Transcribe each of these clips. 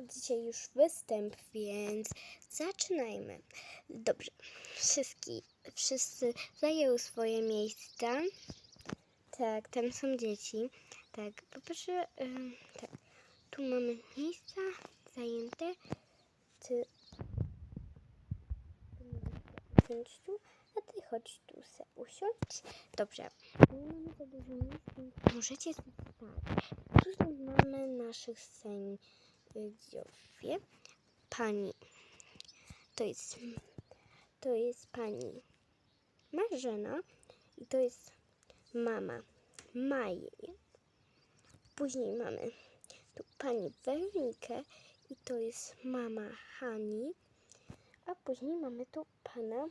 Dzisiaj już występ, więc zaczynajmy. Dobrze, Wszystki, wszyscy zajęły swoje miejsca. Tak, tam są dzieci. Tak, poproszę, tak, tu mamy miejsca zajęte. Ty, tu, a ty chodź tu se usiądź. Dobrze, możecie stać. Tutaj mamy naszych sędziów. Pani, to jest, to jest pani Marzena i to jest mama Maji. Później mamy tu pani Weronikę i to jest mama Hani. A później mamy tu pana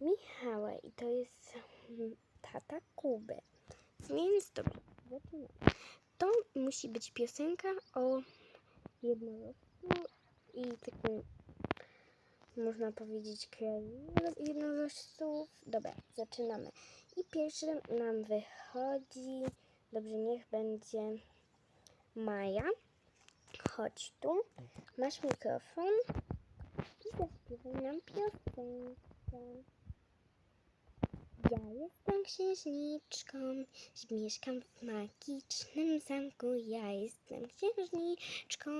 Michała i to jest tata Kuby. Więc zaczynamy. To musi być piosenka o jednorożcu i takim, można powiedzieć, krainie jednorożców. Dobra, zaczynamy. I pierwszy nam wychodzi, dobrze, niech będzie Maja. Chodź tu, masz mikrofon i zaśpiewaj nam piosenkę. Jestem księżniczką, mieszkam w magicznym zamku. Ja jestem księżniczką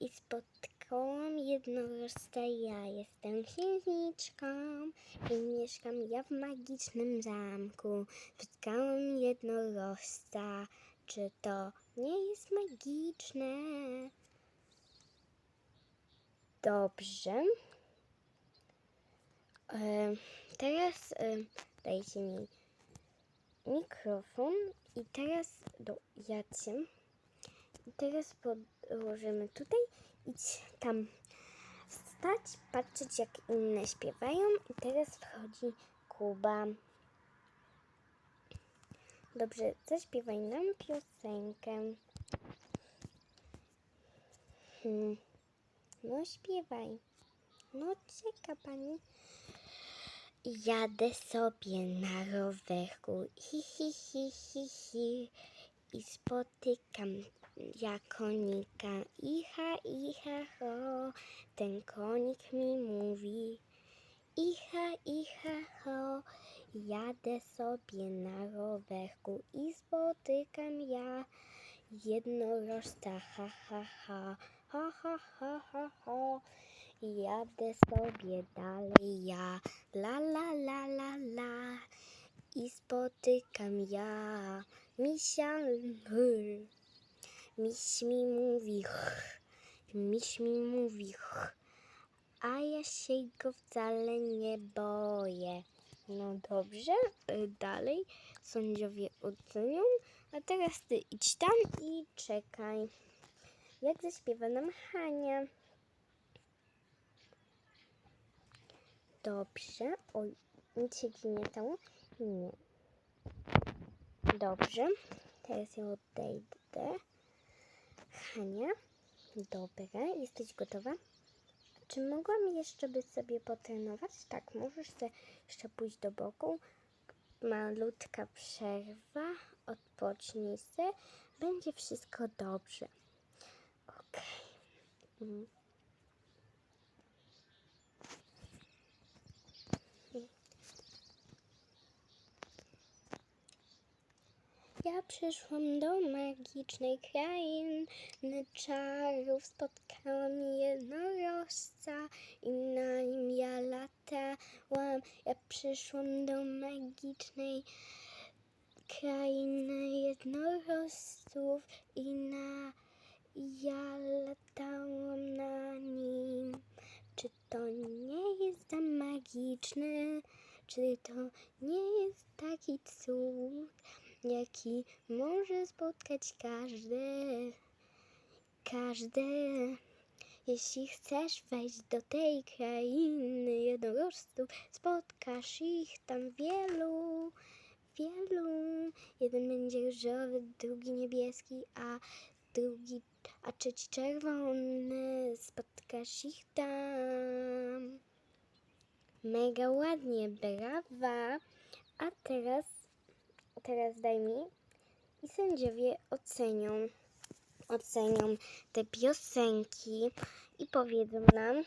i spotkałam jednorożca. Ja jestem księżniczką i mieszkam ja w magicznym zamku. Spotkałam jednorożca. Czy to nie jest magiczne? Dobrze. E, teraz e, dajcie mi mikrofon i teraz do Jacie. I teraz podłożymy tutaj i tam stać, patrzeć jak inne śpiewają. I teraz wchodzi Kuba. Dobrze, zaśpiewaj nam piosenkę. Hmm. No śpiewaj. No czeka pani. Jadę sobie na rowerku, hi, hi, hi, hi, hi. I spotykam ja konika, iha, iha, ho. Ten konik mi mówi, iha, iha, ho. Jadę sobie na rowerku i spotykam ja jednorożca, ha, ha, ha. Ha, ha, ha, ha, ha. Jadę sobie dalej ja la, la, la, la, la. I spotykam ja misia hr. Miś mi mówi ch, miś mi mówi a ja się go wcale nie boję. No dobrze, y, dalej sędziowie ocenią, a teraz ty idź tam i czekaj. Jak zaśpiewa nam Hania. Dobrze. Oj, nic się nie stało? Nie. Dobrze. Teraz ją odejdę. Hania. Dobra, jesteś gotowa? Czy mogłam jeszcze by sobie potrenować? Tak, możesz sobie jeszcze pójść do boku. Malutka przerwa. Odpocznij se. Będzie wszystko dobrze. Okej. Mm. Ja przyszłam do magicznej krainy czarów, spotkałam jednorożca i na nim ja latałam. Ja przyszłam do magicznej krainy jednorożców i na ja latałam na nim. Czy to nie jest za magiczne? Czy to nie? Jaki może spotkać każdy. Każdy. Jeśli chcesz wejść do tej krainy jednorożców, spotkasz ich tam wielu, wielu. Jeden będzie różowy, drugi niebieski, a drugi, a trzeci czerwony. Spotkasz ich tam. Mega ładnie, brawa. A teraz Teraz daj mi i sędziowie ocenią. ocenią te piosenki i powiedzą nam,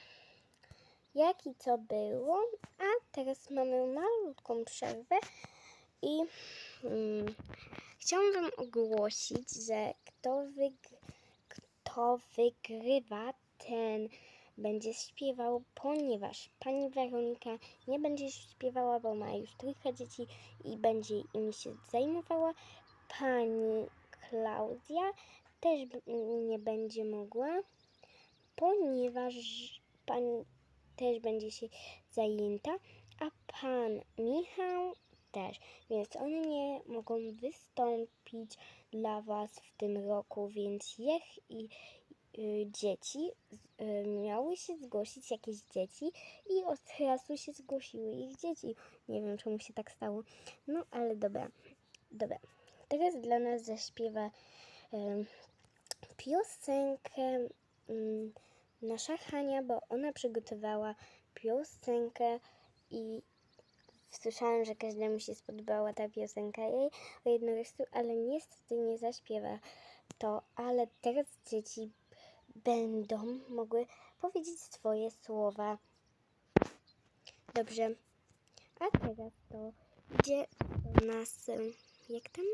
jak i co było. A teraz mamy malutką przerwę i mm, chciałam Wam ogłosić, że kto, wyg- kto wygrywa, ten będzie śpiewał, ponieważ pani Weronika nie będzie śpiewała, bo ma już trójkę dzieci i będzie im się zajmowała. Pani Klaudia też nie będzie mogła, ponieważ pani też będzie się zajęta, a pan Michał też, więc one nie mogą wystąpić dla Was w tym roku, więc niech i dzieci y, miały się zgłosić jakieś dzieci i od razu się zgłosiły ich dzieci. Nie wiem, czemu się tak stało. No, ale dobra. Dobra. Teraz dla nas zaśpiewa em, piosenkę mm, nasza Hania, bo ona przygotowała piosenkę i słyszałam, że każdemu się spodobała ta piosenka jej o jednorożcu, ale niestety nie zaśpiewa to, ale teraz dzieci będą mogły powiedzieć swoje słowa. Dobrze. A teraz to idzie do nas, jak tam?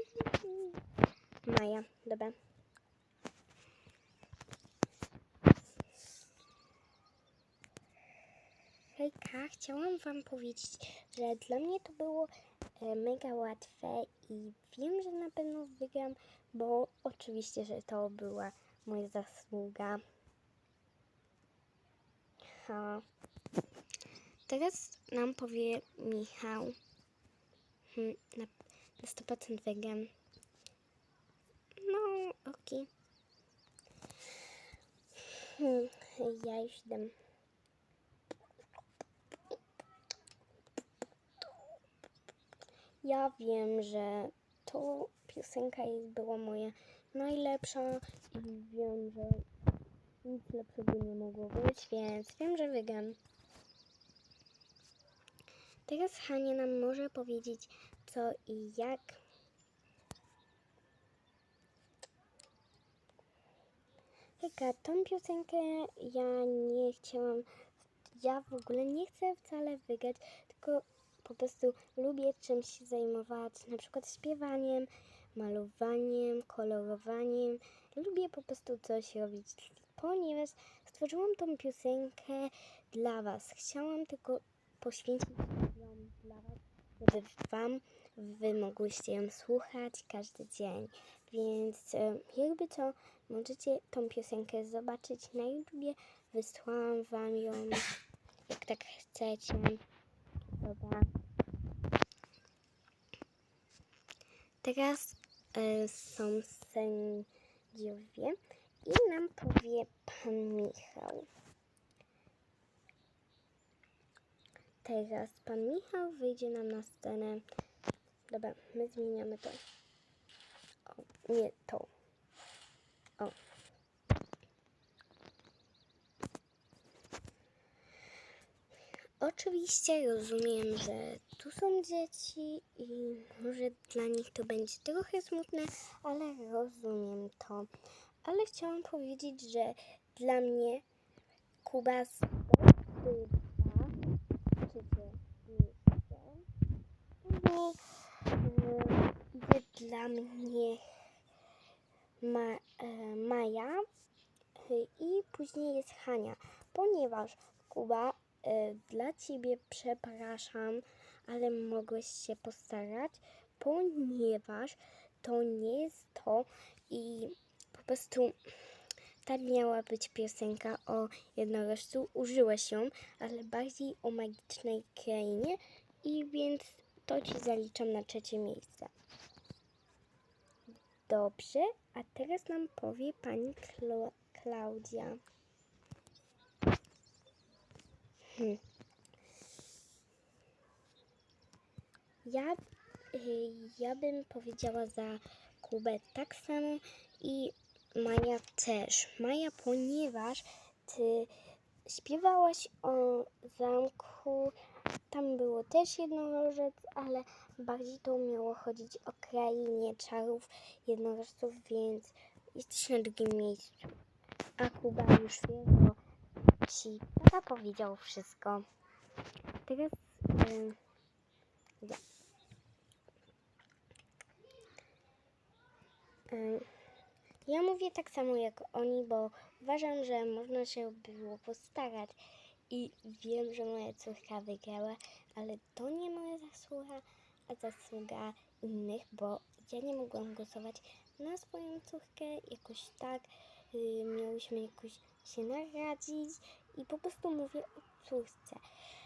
Maja, dobra. Hejka, chciałam Wam powiedzieć, że dla mnie to było e, mega łatwe i wiem, że na pewno wygram, bo oczywiście, że to była moja zasługa. Ha. Teraz nam powie Michał. Hmm, na, na 100% wegan. No, okej. Hmm, ja już. Ja wiem, że to piosenka jest, była moja najlepsza i wiem, że nic lepszego nie mogło być, więc wiem, że wygram. Teraz Hania nam może powiedzieć co i jak. Hejka, tą piosenkę ja nie chciałam, ja w ogóle nie chcę wcale wygrać, tylko po prostu lubię czymś się zajmować, na przykład śpiewaniem, malowaniem, kolorowaniem. Lubię po prostu coś robić, ponieważ stworzyłam tą piosenkę dla Was. Chciałam tylko poświęcić ją dla Was, żeby Wam Wy mogłyście ją słuchać każdy dzień. Więc e, jakby co, możecie tą piosenkę zobaczyć na YouTubie. Wysłałam Wam ją, jak tak chcecie. Dobra. Teraz są sędziowie i nam powie pan Michał. Teraz pan Michał wyjdzie nam na scenę. Dobra, my zmieniamy to. O, nie to. O. Oczywiście rozumiem, że tu są dzieci i może dla nich to będzie trochę smutne, ale rozumiem to. Ale chciałam powiedzieć, że dla mnie Kuba miejsce. Później e, idzie dla mnie Ma, e, Maja e, i później jest Hania, ponieważ Kuba dla ciebie przepraszam, ale mogłeś się postarać, ponieważ to nie jest to i po prostu tak miała być piosenka o jednorożcu, użyłeś ją, ale bardziej o magicznej krainie i więc to ci zaliczam na trzecie miejsce. Dobrze, a teraz nam powie pani Klo- Klaudia. Hmm. Ja, y, ja bym powiedziała za Kubę tak samo i Maja też. Maja, ponieważ ty śpiewałaś o zamku, tam było też jednorożec, ale bardziej to miało chodzić o krainie czarów jednorożców, więc jesteś na drugim miejscu. A Kuba już wie, bo ci tata powiedział wszystko. Teraz y, ja. Y, ja mówię tak samo jak oni, bo uważam, że można się było postarać i wiem, że moja córka wygrała, ale to nie moja zasługa, a zasługa innych, bo ja nie mogłam głosować na swoją córkę jakoś tak. y, miałyśmy jakoś się naradzić i po prostu mówię o córce.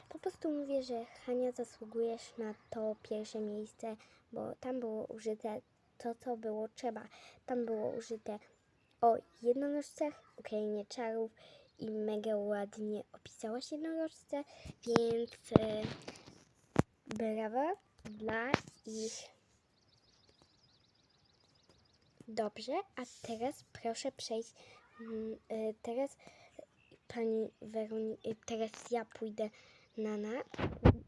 Po prostu mówię, że Hania zasługujesz na to pierwsze miejsce, bo tam było użyte to, co było trzeba. Tam było użyte o jednorożcach, Ukrainie czarów i mega ładnie opisałaś jednorożce, więc e, brawa dla ich. Dobrze, a teraz proszę przejść. e, Teraz pani Weronika, teraz ja pójdę na, na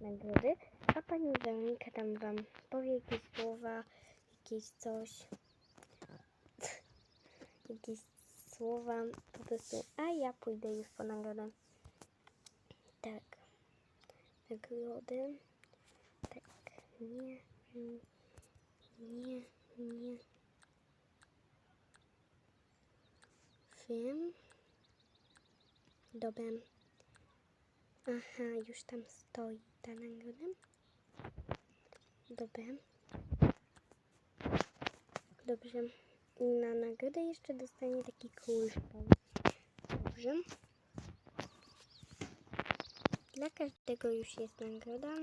nagrody, a pani Weronika tam wam powie jakieś słowa, jakieś coś, jakieś słowa po prostu, a ja pójdę już po nagrodę. Tak, nagrody, tak, nie, nie, nie, nie. Dobra. Aha, już tam stoi ta nagroda. Dobra. Dobrze. I na nagrodę jeszcze dostanie taki kryształ. Dobrze. Dla każdego już jest nagroda.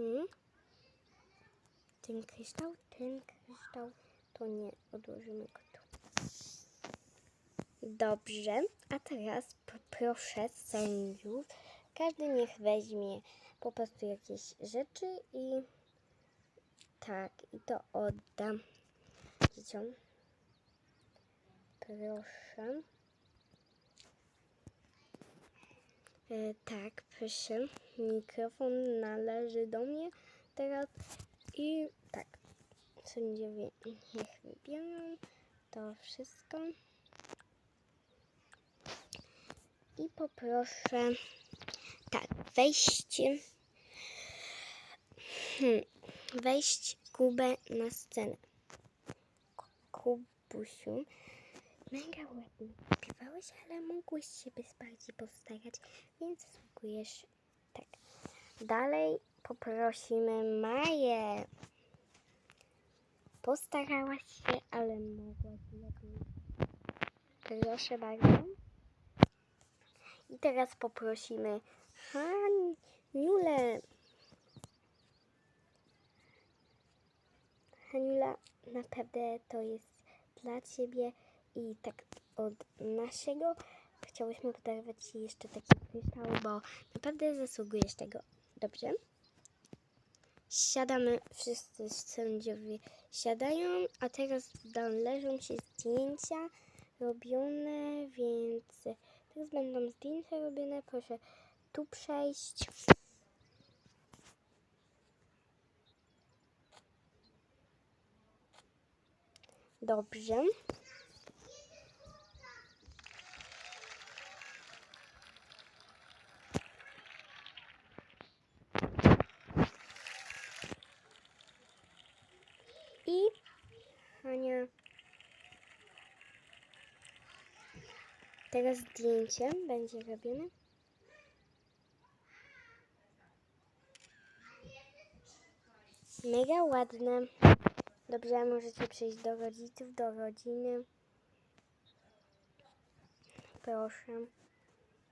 Hmm. Kryształ, ten kryształ, to nie, odłożymy go tu. Dobrze, a teraz poproszę sędziów. Każdy niech weźmie po prostu jakieś rzeczy i tak, i to oddam dzieciom. Proszę. E, tak, proszę. Mikrofon należy do mnie teraz. I sędziowie niech wybiorą to wszystko. I poproszę, tak, wejście, hmm, wejść Kubę na scenę. Ku- Kubusiu, mega ładnie śpiewałeś, ale mogłeś się bez bardziej postarać, więc zasługujesz tak. Dalej poprosimy Maję. Postarałaś się, ale mogłaś lepiej. Proszę bardzo. I teraz poprosimy Haniulę. Haniula, naprawdę to jest dla Ciebie i tak od naszego chciałyśmy podarować Ci jeszcze taki kryształ, bo naprawdę zasługujesz tego. Dobrze? Siadamy, wszyscy sędziowie siadają, a teraz należą się zdjęcia robione, więc teraz będą zdjęcia robione. Proszę tu przejść. Dobrze. I Hania. Teraz zdjęcie będzie robione. Mega ładne. Dobrze, możecie przyjść do rodziców, do rodziny. Proszę.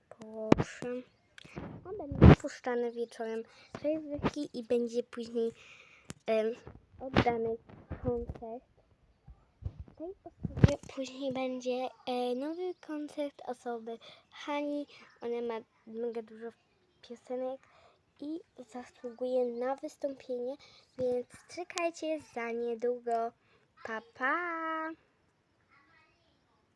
Proszę. A będą puszczane wieczorem fajerwerki i będzie później em, oddany koncert. Tej osobie później będzie e, nowy koncert osoby Hani. Ona ma mega dużo piosenek i zasługuje na wystąpienie, więc czekajcie za niedługo. Pa, pa!